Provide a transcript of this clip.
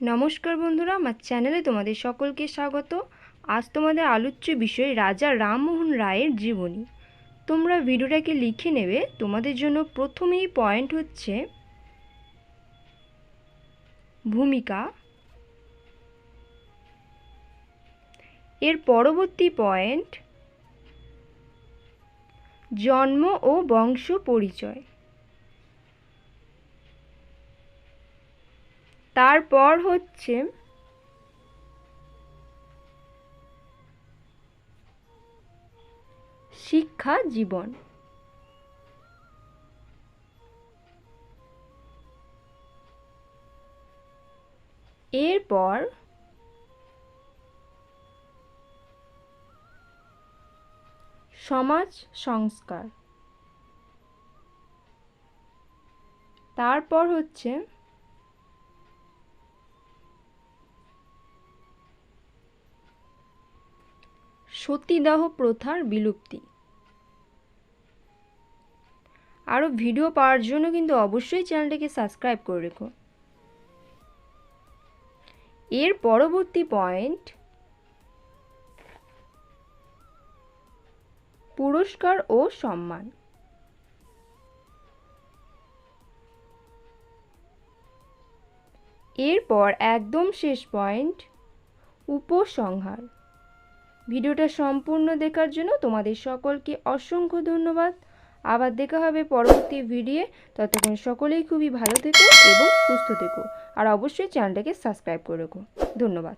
নমস্কার বন্ধুরা, আমার চ্যানেলে তোমাদের সকলকে স্বাগত। আজ তোমাদের আলোচ্য বিষয় রাজা রামমোহন রায়ের জীবনী। তোমরা ভিডিওটাকে লিখে নেবে, তোমাদের জন্য প্রথমেই পয়েন্ট হচ্ছে ভূমিকা। এর পরবর্তী পয়েন্ট জন্ম ও বংশ পরিচয়। তারপর হচ্ছে শিক্ষা জীবন। এরপর সমাজ সংস্কার। তারপর হচ্ছে সতীদাহ প্রথার বিলুপ্তি। আরও ভিডিও পাওয়ার জন্য কিন্তু অবশ্যই চ্যানেলটাকে সাবস্ক্রাইব করে রেখো। এর পরবর্তী পয়েন্ট, পুরস্কার ও সম্মান। এরপর একদম শেষ পয়েন্ট, উপসংহার। ভিডিওটা সম্পূর্ণ দেখার জন্য তোমাদের সকলকে অসংখ্য ধন্যবাদ। আবার দেখা হবে পরবর্তী ভিডিও। ততক্ষণ সকলেই খুবই ভালো থেকো এবং সুস্থ থেকো। আর অবশ্যই চ্যানেলটাকে সাবস্ক্রাইব করে রেখো। ধন্যবাদ।